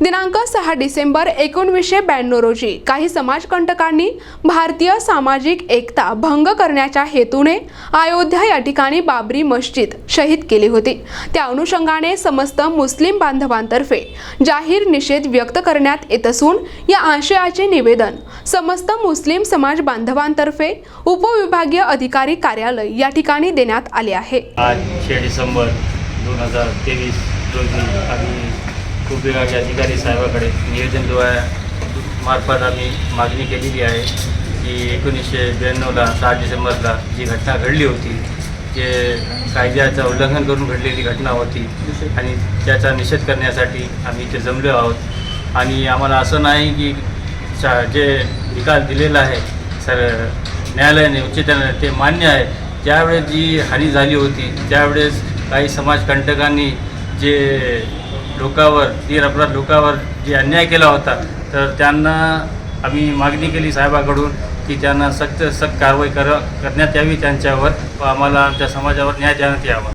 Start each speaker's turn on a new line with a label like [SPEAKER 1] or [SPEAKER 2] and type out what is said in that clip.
[SPEAKER 1] दिनांक सहा डिसेंबर एकोणवीसशे ब्याण्णव रोजी काही समाजकंटकांनी भारतीय सामाजिक एकता भंग करण्याच्या हेतूने अयोध्या या ठिकाणी बाबरी मस्जिद शहीद केली होती. त्या अनुषंगाने समस्त मुस्लिम बांधवांतर्फे जाहीर निषेध व्यक्त करण्यात येत असून या आशयाचे निवेदन समस्त मुस्लिम समाज बांधवांतर्फे उपविभागीय अधिकारी कार्यालय या ठिकाणी देण्यात आले आहे.
[SPEAKER 2] आज डिसेंबर दोन हजार तेवीस रोजी खूप उपविभागीय अधिकारी साहेबाकडे नियोजनद्वारा मार्फत आम्ही मागणी केलेली आहे की एकोणीसशे ब्याण्णवला सहा डिसेंबरला जी घटना घडली होती जे कायद्याचं उल्लंघन करून घडलेली घटना होती आणि त्याचा निषेध करण्यासाठी आम्ही इथे जमलो आहोत. आणि आम्हाला असं नाही की शा जे निकाल दिलेला आहे सर न्यायालयाने उच्च न्यायालयाने ते मान्य आहे. ज्यावेळेस जी हानी झाली होती त्यावेळेस काही समाजकंटकांनी जे लोकावर तीर अपराध लोकावर जे अन्याय केला होता तर त्यांना आम्ही मागणी केली साहेबाकडून की त्यांना सक्त सक्त कारवाई कर करण्यात यावी त्यांच्यावर व आम्हाला आमच्या समाजावर न्याय देण्यात यावा.